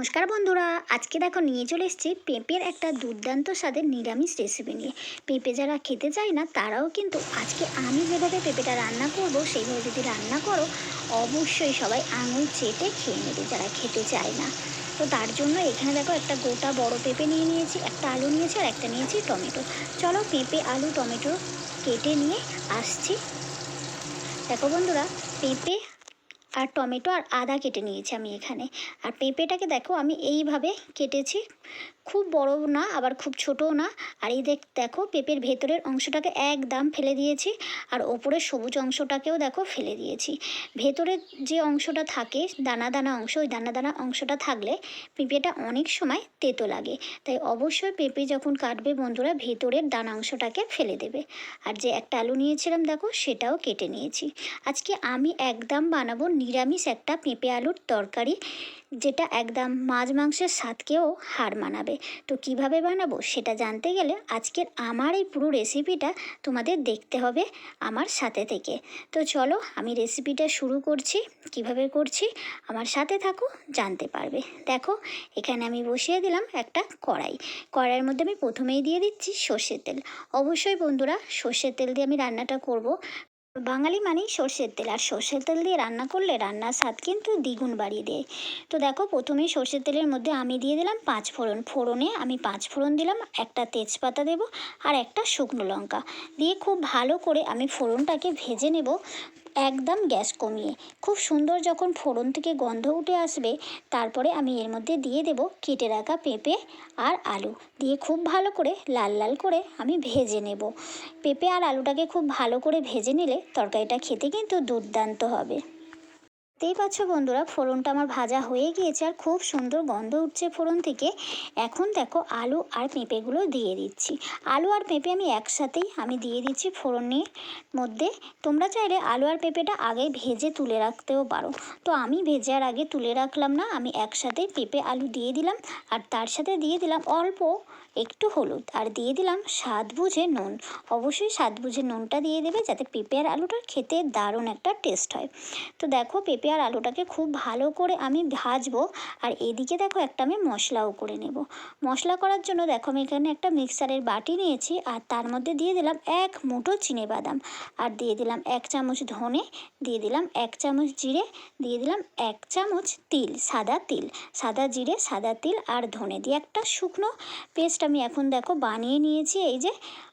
নমস্কার বন্ধুরা, আজকে দেখো নিয়ে চলে এসেছি পেঁপের একটা দুর্দান্ত স্বাদের নিরামিষ রেসিপি নিয়ে। পেঁপে যারা খেতে চায় না, তারাও কিন্তু আজকে আমি যেভাবে পেঁপেটা রান্না করব, সেইভাবে যদি রান্না করো, অবশ্যই সবাই আঙুল চেটে খেয়ে নেবে যারা খেতে চায় না। তো তার জন্য এখানে দেখো একটা গোটা বড় পেঁপে নিয়ে নিয়েছি, একটা আলু নিয়েছি আর একটা নিয়েছি টমেটো। চলো পেঁপে, আলু, টমেটো কেটে নিয়ে আসছি। দেখো বন্ধুরা, পেঁপে আর টমেটো আর আদা কেটে নিয়েছি আমি এখানে। আর পেঁপেটাকে দেখো আমি এইভাবে কেটেছি। খুব বড় না, আবার খুব ছোটও না। আর এই দেখ, দেখো পেঁপের ভেতরের অংশটাকে একদম ফেলে দিয়েছি, আর ওপরের সবুজ অংশটাকেও দেখো ফেলে দিয়েছি। ভেতরের যে অংশটা থাকে, দানা দানা অংশ, ওই দানা দানা অংশটা থাকলে পেঁপেটা অনেক সময় তেতো লাগে। তাই অবশ্যই পেঁপে যখন কাটবে বন্ধুরা, ভেতরের দানা অংশটাকে ফেলে দেবে। আর যে একটা আলু নিয়েছিলাম, দেখো সেটাও কেটে নিয়েছি। আজকে আমি একদম বানাবো নিরামিষ একটা পেঁপে আলুর তরকারি। যেটা একদম মাছ মাংসের স্বাদকেও হার মানাবে। তো কীভাবে বানাবো সেটা জানতে গেলে আজকের আমার এই পুরো রেসিপিটা তোমাদের দেখতে হবে আমার সাথে থেকে। তো চলো আমি রেসিপিটা শুরু করছি, কীভাবে করছি আমার সাথে থাকো, জানতে পারবে। দেখো, এখানে আমি বসিয়ে দিলাম একটা কড়াই। কড়াইয়ের মধ্যে আমি প্রথমেই দিয়ে দিচ্ছি সর্ষের তেল। অবশ্যই বন্ধুরা সর্ষের তেল দিয়ে আমি রান্নাটা করব। বাঙালি মানেই সর্ষের তেল, আর সর্ষের তেল দিয়ে রান্না করলে রান্নার স্বাদ কিন্তু দ্বিগুণ বাড়িয়ে দেয়। তো দেখো, প্রথমেই সর্ষের তেলের মধ্যে আমি দিয়ে দিলাম পাঁচ ফোড়ন। ফোড়নে আমি পাঁচ ফোড়ন দিলাম, একটা তেজপাতা দেব আর একটা শুকনো লঙ্কা। দিয়ে খুব ভালো করে আমি ফোড়নটাকে ভেজে নেব। একদম গ্যাস কমিয়ে। খুব সুন্দর যখন ফোড়ন থেকে গন্ধ উঠে আসবে, তারপরে আমি এর মধ্যে দিয়ে দেব কেটে রাখা পেঁপে আর আলু। দিয়ে খুব ভালো করে, লাল লাল করে আমি ভেজে নেব। পেঁপে আর আলুটাকে খুব ভালো করে ভেজে নিলে তরকারিটা খেতে কিন্তু দুর্দান্ত হবে। দেখতেই পাচ্ছ বন্ধুরা, ফোড়নটা আমার ভাজা হয়ে গিয়েছে আর খুব সুন্দর গন্ধ উঠছে ফোড়ন থেকে। এখন দেখো আলু আর পেঁপেগুলো দিয়ে দিচ্ছি। আলু আর পেঁপে আমি একসাথেই আমি দিয়ে দিচ্ছি ফোড়নের মধ্যে। তোমরা চাইলে আলু আর পেঁপেটা আগে ভেজে তুলে রাখতেও পারো। তো আমি ভেজে আর আগে তুলে রাখলাম না, আমি একসাথেই পেঁপে আলু দিয়ে দিলাম আর তার সাথে দিয়ে দিলাম অল্প একটু হলুদ আর দিয়ে দিলাম স্বাদ বুঝে নুন। অবশ্যই স্বাদ বুঝে নুনটা দিয়ে দেবে যাতে পেঁপে আর আলুটা খেতে দারুণ একটা টেস্ট হয়। তো দেখো পেঁপে আর আলুটাকে খুব ভালো করে আমি ভাজবো আর এদিকে দেখো একটা আমি মশলাও করে নেব। মশলা করার জন্য দেখো আমি এখানে একটা মিক্সারের বাটি নিয়েছি আর তার মধ্যে দিয়ে দিলাম এক মুঠো চিনে বাদাম আর দিয়ে দিলাম এক চামচ ধনে, দিয়ে দিলাম এক চামচ জিরে, দিয়ে দিলাম এক চামচ তিল, সাদা তিল, সাদা জিরে, সাদা তিল আর ধনে দিয়ে একটা শুকনো পেস্ট আমি এখন দেখো বানিয়ে নিয়েছি, এই যে।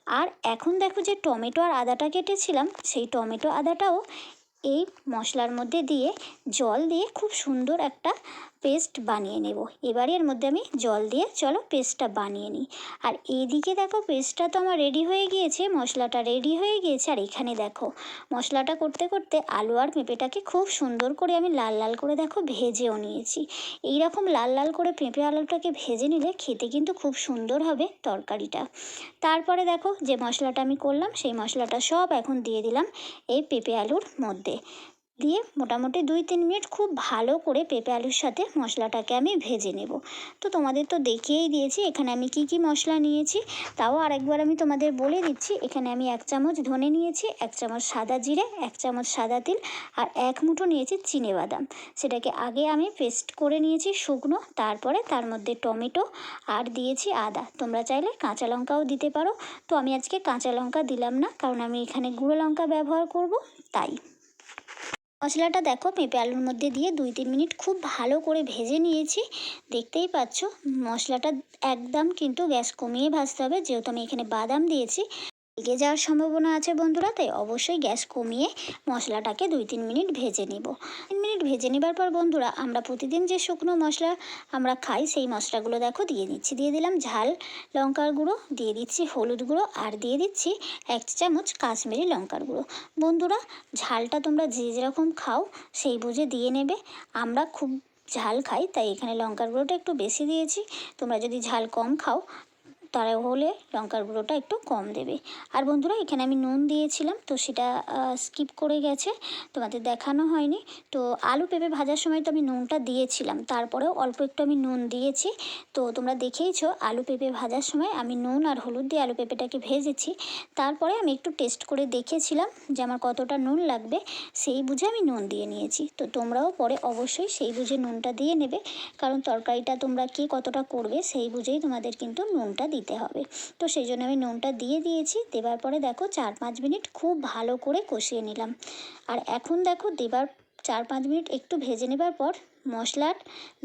আর এখন দেখো যে টমেটো আর আদাটা কেটেছিলাম, সেই টমেটো আদাটাও এই মশলার মধ্যে দিয়ে জল দিয়ে খুব সুন্দর একটা পেস্ট বানিয়ে নেব। এবারে এর মধ্যে আমি জল দিয়ে চলো পেস্টটা বানিয়ে নিই। আর এইদিকে দেখো পেস্টটা তো আমার রেডি হয়ে গিয়েছে, মশলাটা রেডি হয়ে গিয়েছে। আর এখানে দেখো, মশলাটা করতে করতে আলু আর পেঁপেটাকে খুব সুন্দর করে আমি লাল লাল করে দেখো ভেজেও নিয়েছি। এই রকম লাল লাল করে পেঁপে আলুটাকে ভেজে নিলে খেতে কিন্তু খুব সুন্দর হবে তরকারিটা। তারপরে দেখো যে মশলাটা আমি করলাম, সেই মশলাটা সব এখন দিয়ে দিলাম এই পেঁপে আলুর মধ্যে। দিয়ে মোটামুটি দুই তিন মিনিট খুব ভালো করে পেঁপে আলুর সাথে মশলাটাকে আমি ভেজে নেব। তো তোমাদের তো দেখিয়েই দিয়েছি, এখানে আমি কি কি মশলা নিয়েছি, তাও আরেকবার আমি তোমাদের বলে দিচ্ছি। এখানে আমি এক চামচ ধনে নিয়েছি, এক চামচ সাদা জিরে, এক চামচ সাদা তিল আর এক মুঠো নিয়েছি চিনে বাদাম। সেটাকে আগে আমি পেস্ট করে নিয়েছি শুকনো, তারপরে তার মধ্যে টমেটো আর দিয়েছি আদা। তোমরা চাইলে কাঁচা লঙ্কাও দিতে পারো। তো আমি আজকে কাঁচা লঙ্কা দিলাম না, কারণ আমি এখানে গুঁড়ো লঙ্কা ব্যবহার করব, তাই। মশলাটা দেখো পেঁপে আলুর মধ্যে দিয়ে দুই তিন মিনিট খুব ভালো করে ভেজে নিয়েছি। দেখতেই পাচ্ছ, মশলাটা একদম কিন্তু গ্যাস কমিয়ে ভাজতে হবে। যেহেতু আমি এখানে বাদাম দিয়েছি লেগে যাওয়ার সম্ভাবনা আছে বন্ধুরা, তাই অবশ্যই গ্যাস কমিয়ে মশলাটাকে দুই তিন মিনিট ভেজে নিব। তিন মিনিট ভেজে নেবার পর বন্ধুরা, আমরা প্রতিদিন যে শুকনো মশলা আমরা খাই, সেই মশলাগুলো দেখো দিয়ে দিচ্ছি। দিয়ে দিলাম ঝাল, লঙ্কার গুঁড়ো, দিয়ে দিচ্ছি হলুদ গুঁড়ো, আর দিয়ে দিচ্ছি এক চামচ কাশ্মীরি লঙ্কার গুঁড়ো। বন্ধুরা, ঝালটা তোমরা যে যেরকম খাও, সেই বুঝে দিয়ে নেবে। আমরা খুব ঝাল খাই, তাই এখানে লঙ্কার গুঁড়োটা একটু বেশি দিয়েছি। তোমরা যদি ঝাল কম খাও তারা হলে লঙ্কার গুঁড়োটা একটু কম দেবে। আর বন্ধুরা, এখানে আমি নুন দিয়েছিলাম, তো সেটা স্কিপ করে গেছে, তোমাদের দেখানো হয়নি। তো আলু পেঁপে ভাজার সময় তো আমি নুনটা দিয়েছিলাম, তারপরেও অল্প একটু আমি নুন দিয়েছি। তো তোমরা দেখেইছো, আলু পেঁপে ভাজার সময় আমি নুন আর হলুদ দিয়ে আলু পেঁপেটাকে ভেজেছি। তারপরে আমি একটু টেস্ট করে দেখেছিলাম যে আমার কতটা নুন লাগবে, সেই বুঝে আমি নুন দিয়ে নিয়েছি। তো তোমরাও পরে অবশ্যই সেই বুঝে নুনটা দিয়ে নেবে, কারণ তরকারিটা তোমরা কে কতটা করবে, সেই বুঝেই তোমাদের কিন্তু নুনটা দিতে হবে। তো সেই জন্য আমি নুনটা দিয়ে দিয়েছি। দেবার পরে দেখো চার পাঁচ মিনিট খুব ভালো করে কষিয়ে নিলাম। আর এখন দেখো দেবার চার পাঁচ মিনিট একটু ভেজে নেবার পর মশলার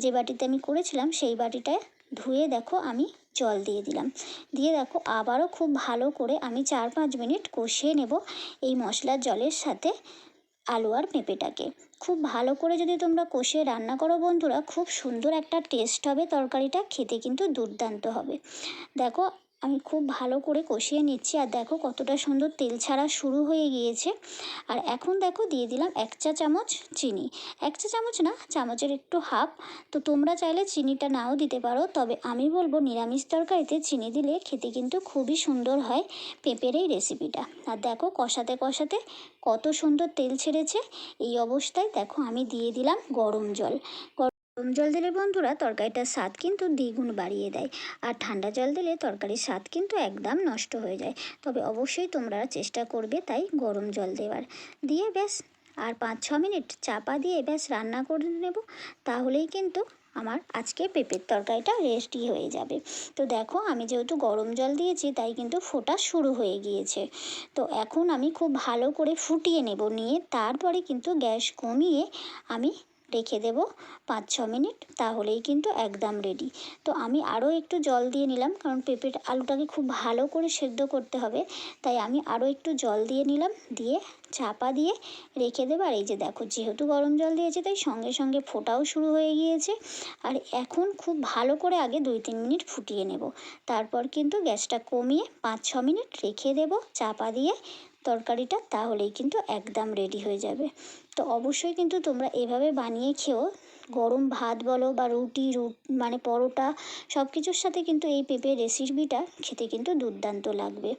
যে বাটিতে আমি করেছিলাম সেই বাটিটায় ধুয়ে দেখো আমি জল দিয়ে দিলাম। দিয়ে দেখো আবারও খুব ভালো করে আমি চার পাঁচ মিনিট কষিয়ে নেব এই মশলার জলের সাথে আলু আর পেঁপেটাকে। খুব ভালো করে যদি তোমরা কষিয়ে রান্না করো বন্ধুরা, খুব সুন্দর একটা টেস্ট হবে তরকারিটা, খেতে কিন্তু দুর্দান্ত হবে। দেখো আমি খুব ভালো করে কষিয়ে নিচ্ছি। আর দেখো কতটা সুন্দর তেল ছাড়া শুরু হয়ে গিয়েছে। আর এখন দেখো দিয়ে দিলাম এক চা চামচ চিনি। এক চা চামচ না, চামচের একটু হাফ। তো তোমরা চাইলে চিনিটা নাও দিতে পারো। তবে আমি বলব নিরামিষ তরকারিতে চিনি দিলে খেতে কিন্তু খুবই সুন্দর হয় পেঁপের এই রেসিপিটা আর দেখো কষাতে কষাতে কত সুন্দর তেল ছেড়েছে। এই অবস্থায় দেখো আমি দিয়ে দিলাম গরম জল। গরম জল দিলে বন্ধুরা তরকারিটার স্বাদ কিন্তু দ্বিগুণ বাড়িয়ে দেয়। আর ঠান্ডা জল দিলে তরকারির স্বাদ কিন্তু একদম নষ্ট হয়ে যায়। তবে অবশ্যই তোমরা চেষ্টা করবে তাই গরম জল দেওয়ার দিয়ে ব্যাস, আর পাঁচ ছ মিনিট চাপা দিয়ে ব্যাস রান্না করে নেব। তাহলেই কিন্তু আমার আজকে পেঁপের তরকারিটা রেডি হয়ে যাবে। তো দেখো, আমি যেহেতু গরম জল দিয়েছি, তাই কিন্তু ফোটা শুরু হয়ে গিয়েছে। তো এখন আমি খুব ভালো করে ফুটিয়ে নেব। নিয়ে তারপরে কিন্তু গ্যাস কমিয়ে আমি রেখে দেব পাঁচ, ছ মিনিট, তাহলেই কিন্তু একদম রেডি তো আমি আরও একটু জল দিয়ে নিলাম, কারণ পেঁপের আলুটাকে খুব ভালো করে সেদ্ধ করতে হবে। তাই আমি আরও একটু জল দিয়ে নিলাম, দিয়ে চাপা দিয়ে রেখে দেবো। আর এই যে দেখো, যেহেতু গরম জল দিয়েছে, তাই সঙ্গে সঙ্গে ফোটাও শুরু হয়ে গিয়েছে। আর এখন খুব ভালো করে আগে দুই, তিন মিনিট ফুটিয়ে নেব। তারপর কিন্তু গ্যাসটা কমিয়ে পাঁচ, ছ মিনিট রেখে দেব, চাপা দিয়ে তরকারিটা, তাহলেই কিন্তু একদম রেডি হয়ে যাবে। তো অবশ্যই কিন্তু তোমরা এভাবে বানিয়ে খেও। গরম ভাত বলো বা রুটি, রুট মানে পরোটা সব কিছুর সাথে কিন্তু এই পেঁপের রেসিপিটা খেতে কিন্তু দুর্দান্ত লাগবে।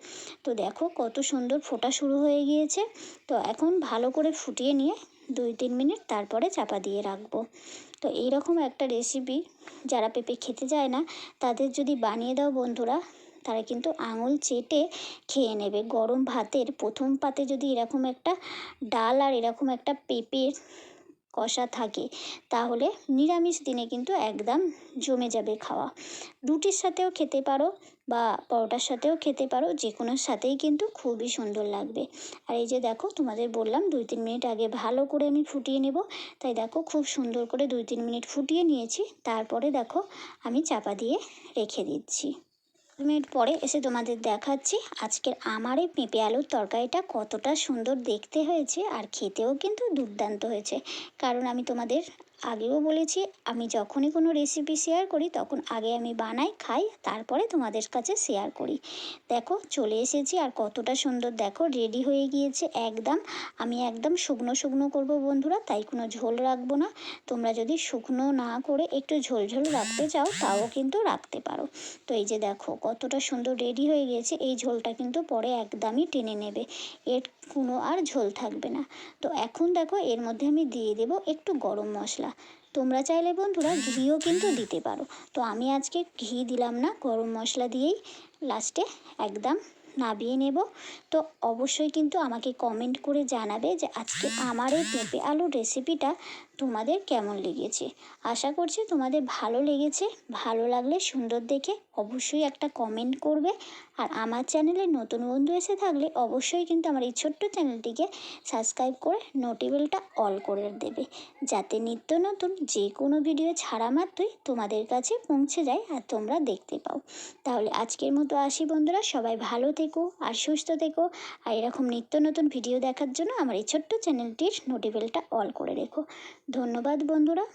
তো দেখো কত সুন্দর ফোটা শুরু হয়ে গিয়েছে। তো এখন ভালো করে ফুটিয়ে নিয়ে দুই তিন মিনিট তারপরে চাপা দিয়ে রাখব। তো এইরকম একটা রেসিপি যারা পেঁপে খেতে যায় না, তাদের যদি বানিয়ে দাও বন্ধুরা তারা কিন্তু আঙুল চেটে খেয়ে নেবে। গরম ভাতের প্রথম পাতে যদি এরকম একটা ডাল আর এরকম একটা পেঁপের কষা থাকে, তাহলে নিরামিষ দিনে কিন্তু একদম জমে যাবে খাওয়া। রুটির সাথেও খেতে পারো বা পরোটার সাথেও খেতে পারো যে কোনোর সাথেই কিন্তু খুবই সুন্দর লাগবে। আর এই যে দেখো, তোমাদের বললাম দুই তিন মিনিট আগে ভালো করে আমি ফুটিয়ে নেব, তাই দেখো খুব সুন্দর করে দুই তিন মিনিট ফুটিয়ে নিয়েছি। তারপরে দেখো আমি চাপা দিয়ে রেখে দিচ্ছি। মিনিট পরে এসে তোমাদের দেখাচ্ছি আজকের আমার এই পেঁপে আলুর তরকারিটা কতটা সুন্দর দেখতে হয়েছে আর খেতেও কিন্তু দুর্দান্ত হয়েছে। কারণ আমি তোমাদের আগেও বলেছি, আমি যখনই কোনো রেসিপি শেয়ার করি, তখন আগে আমি বানাই, খাই, তারপরে তোমাদের কাছে শেয়ার করি। দেখো, চলে এসেছি আর কতটা সুন্দর। দেখো রেডি হয়ে গিয়েছে একদম। আমি একদম শুকনো শুকনো করব বন্ধুরা, তাই কোনো ঝোল রাখব না। তোমরা যদি শুকনো না করে একটু ঝোল ঝোল রাখতে চাও, তাও কিন্তু রাখতে পারো। তো এই যে দেখো, কতটা সুন্দর রেডি হয়ে গিয়েছে। এই ঝোলটা কিন্তু পরে একদমই টেনে নেবে। এর কোনো আর ঝোল থাকবে না। তো এখন দেখো, এর মধ্যে আমি দিয়ে দেবো একটু গরম মশলা। তোমরা চাইলে বন্ধুরা ঘিও কিন্তু দিতে পারো। তো আমি আজকে ঘি দিলাম না, গরম মশলা দিয়েই। লাস্টে একদম নাবিয়ে নেব। তো অবশ্যই কিন্তু আমাকে কমেন্ট করে জানাবে যে আজকে আমার এই পেঁপে আলুর রেসিপিটা তোমাদের কেমন লেগেছে। আশা করছি তোমাদের ভালো লেগেছে। ভালো লাগলে সুন্দর দেখে অবশ্যই একটা কমেন্ট করবে। আর আমার চ্যানেলে নতুন বন্ধু এসে থাকলে অবশ্যই কিন্তু আমার এই ছোট্ট চ্যানেলটিকে সাবস্ক্রাইব করে নোটিবেলটা অল করে দেবে। যাতে নিত্য নতুন যে কোনো ভিডিও ছাড়া মাত্রই তোমাদের কাছে পৌঁছে যায় আর তোমরা দেখতে পাও। তাহলে আজকের মতো আসি বন্ধুরা, সবাই ভালো থেকো আর সুস্থ থেকো। আর এরকম নিত্য নতুন ভিডিও দেখার জন্য আমার এই ছোট্ট চ্যানেলটির নোটিবেলটা অল করে রেখো। ধন্যবাদ বন্ধুরা।